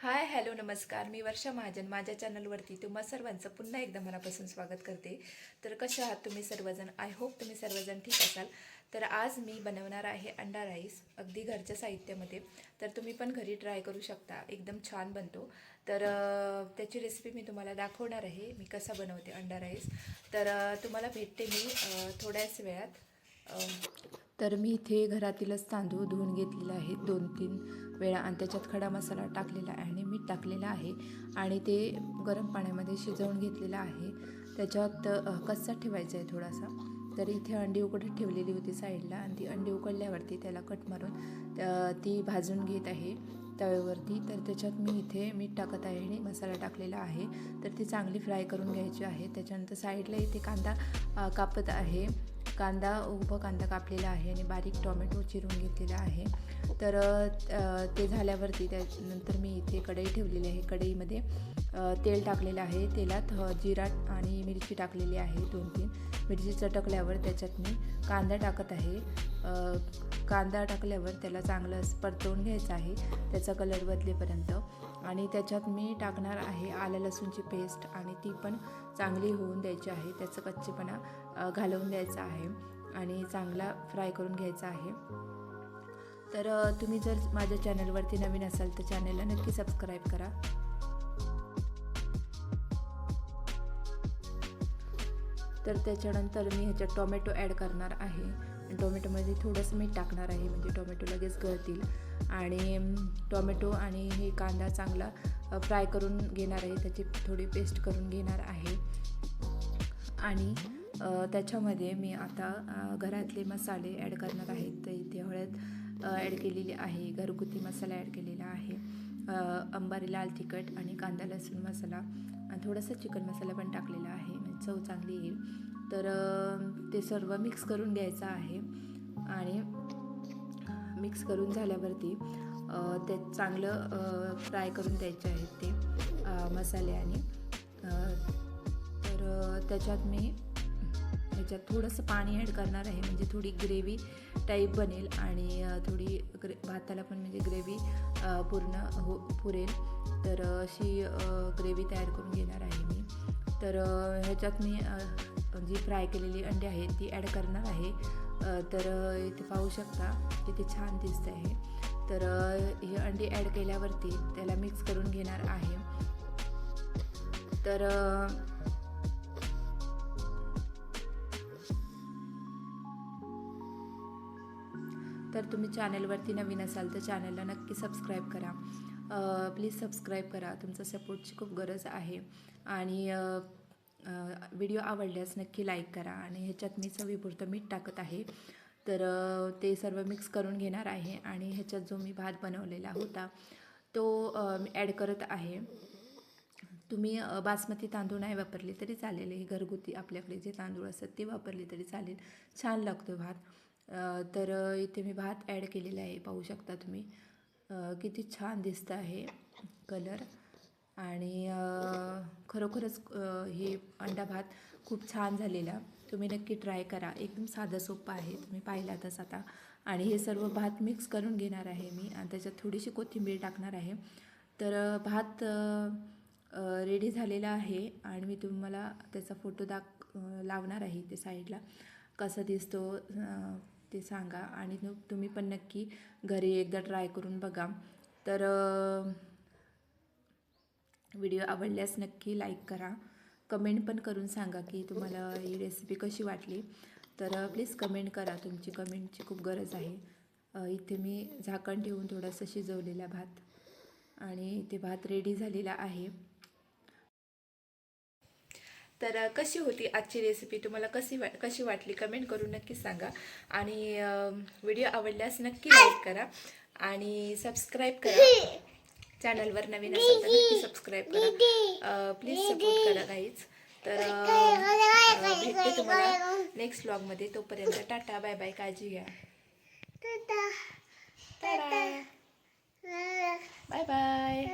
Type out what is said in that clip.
Hi hello नमस्कार. मी वर्षा महाजन. माझ्या चॅनलवरती तुम्हा सर्वांचं पुन्हा एकदा मनापासून स्वागत करते. तर कसे आहात तुम्ही सर्वजण? आय होप तुम्ही सर्वजण ठीक असाल. तर आज मी बनवणार आहे अंडा राईस अगदी घरच्या साहित्यामध्ये. तर तुम्ही पण घरी ट्राय करू शकता. एकदम छान बनतो. तर त्याची रेसिपी मी तुम्हाला दाखवणार आहे. मी कसा बनवते अंडा राईस. तर तुम्हाला भेटते मी थोड्याच वेळात. तर मी इथे घरातीलच तांदूळ धुवून घेतलेले आहे दोन तीन वेळा आणि त्याच्यात खडा मसाला टाकलेला आहे आणि मीठ टाकलेलं आहे आणि ते गरम पाण्यामध्ये शिजवून घेतलेलं आहे. त्याच्यात कच्चा ठेवायचा आहे थोडासा. तर इथे अंडी उकडत ठेवलेली होती साईडला आणि ती अंडी उकडल्यावरती त्याला कट मारून ती भाजून घेत आहे तव्यावरती. तर त्याच्यात मी इथे मीठ टाकत आहे आणि मसाला टाकलेला आहे. तर ती चांगली फ्राय करून घ्यायची आहे. त्याच्यानंतर साईडला इथे कांदा कापत आहे. कांदा उभं कांदा कापलेला आहे आणि बारीक टोमॅटो चिरून घेतलेला आहे. तर ते झाल्यावरती त्यानंतर मी इथे कढई ठेवलेली आहे. कढईमध्ये तेल टाकलेलं आहे. तेलात जिरा आणि मिरची टाकलेली आहे दोन तीन मिरची चटकल्यावर त्याच्यात मी कांदा टाकत आहे. कांदा टाकल्यावर त्याला चांगलं परतवून घ्यायचं आहे त्याचा कलर बदलेपर्यंत. आणि त्याच्यात मी टाकणार आहे आलं लसूणची पेस्ट आणि ती पण चांगली होऊन द्यायची आहे. त्याचं कच्चेपणा घालवून द्यायचा आहे आणि चांगला फ्राय करून घ्यायचा आहे. तर तुम्ही जर माझ्या चॅनलवरती नवीन असाल तर चॅनलला नक्की सबस्क्राईब करा. तर त्याच्यानंतर मी ह्याच्यात टोमॅटो ॲड करणार आहे. टोमॅटोमध्ये थोडंसं मीठ टाकणार आहे म्हणजे टोमॅटो लगेच गळतील. आणि टोमॅटो आणि हे कांदा चांगला फ्राय करून घेणार आहे. त्याची थोडी पेस्ट करून घेणार आहे. आणि त्याच्यामध्ये मी आता घरातले मसाले ॲड करणार आहे. तर इथे हळद ॲड केलेली आहे. घरगुती मसाला ॲड केलेला आहे. अंबारी लाल तिखट आणि कांदा लसूण मसाला. आणि थोडासा चिकन मसाला पण टाकलेला आहे. चव चांगली येईल. तर ते सर्व मिक्स करून घ्यायचं आहे. आणि मिक्स करून झाल्यावरती ते चांगलं फ्राय करून द्यायचे आहेत ते मसाले आणि तर त्याच्यात मी ह्याच्यात थोडंसं पाणी ॲड करणार आहे. म्हणजे थोडी ग्रेव्ही टाईप बनेल आणि थोडी ग्रे भाताला पण म्हणजे ग्रेव्ही पूर्ण हो पुरेल. तर अशी ग्रेव्ही तयार करून घेणार आहे मी. तर ह्याच्यात मी जी फ्राय केलेली अंडी आहे ती ॲड करणार आहे. तर इथे पाहू शकता किती छान दिसत आहे. तर ही अंडी ॲड केल्यावरती त्याला मिक्स करून घेणार आहे. तर तर तुम्ही चॅनलवरती नवीन असाल तर चॅनलला नक्की सबस्क्राईब करा. प्लीज सबस्क्राईब करा. तुमचा सपोर्टची खूप गरज आहे. आणि व्हिडिओ आवडल्यास नक्की लाईक करा. आणि ह्याच्यात मी चवीपुरतं मीठ टाकत आहे. तर ते सर्व मिक्स करून घेणार आहे. आणि ह्याच्यात जो मी भात बनवलेला होता तो मी ॲड करत आहे. तुम्ही बासमती तांदूळ नाही वापरले तरी चालेल. हे घरगुती आपल्याकडे जे तांदूळ असतात ते वापरले तरी चालेल. छान लागतो भात. तर इथे मी भात ॲड केलेला आहे. पाहू शकता तुम्ही. किती छान दिसतं आहे कलर. आणि खरोखरच हे अंडा भात खूप छान झालेला. तुम्ही नक्की ट्राय करा. एकदम साधं सोपं आहे. तुम्ही पाहिलातच आता. आणि हे सर्व भात मिक्स करून घेणार आहे मी. आणि त्याच्यात थोडीशी कोथिंबीर टाकणार आहे. तर भात रेडी झालेला आहे. आणि मी तुम्हाला त्याचा फोटो दाख लावणार आहे ते साईडला कसा दिसतो ते सांगा आणि न- तुम्ही पण नक्की घरी एकदा ट्राय करून बघा. तर व्हिडिओ आवडल्यास नक्की लाईक करा. कमेंट पण करून सांगा की तुम्हाला ही रेसिपी कशी वाटली. तर प्लीज कमेंट करा. तुमची कमेंटची खूप गरज आहे. इथे मी झाकण ठेवून थोडासा शिजवलेला भात आणि इथे भात रेडी झालेला आहे. तर कशी होती आजची रेसिपी तुम्हाला कशी वा कशी वाटली? कमेंट करून नक्की सांगा. आणि व्हिडिओ आवडल्यास नक्की लाईक करा. आणि सबस्क्राईब करा. चॅनलवर नवीन असेल तर नक्की सबस्क्राईब करा. प्लीज सपोर्ट करा काहीच तर भेटते तुम्हाला नेक्स्ट व्लॉगमध्ये तोपर्यंत टाटा बाय बाय काळजी घ्या. Bye bye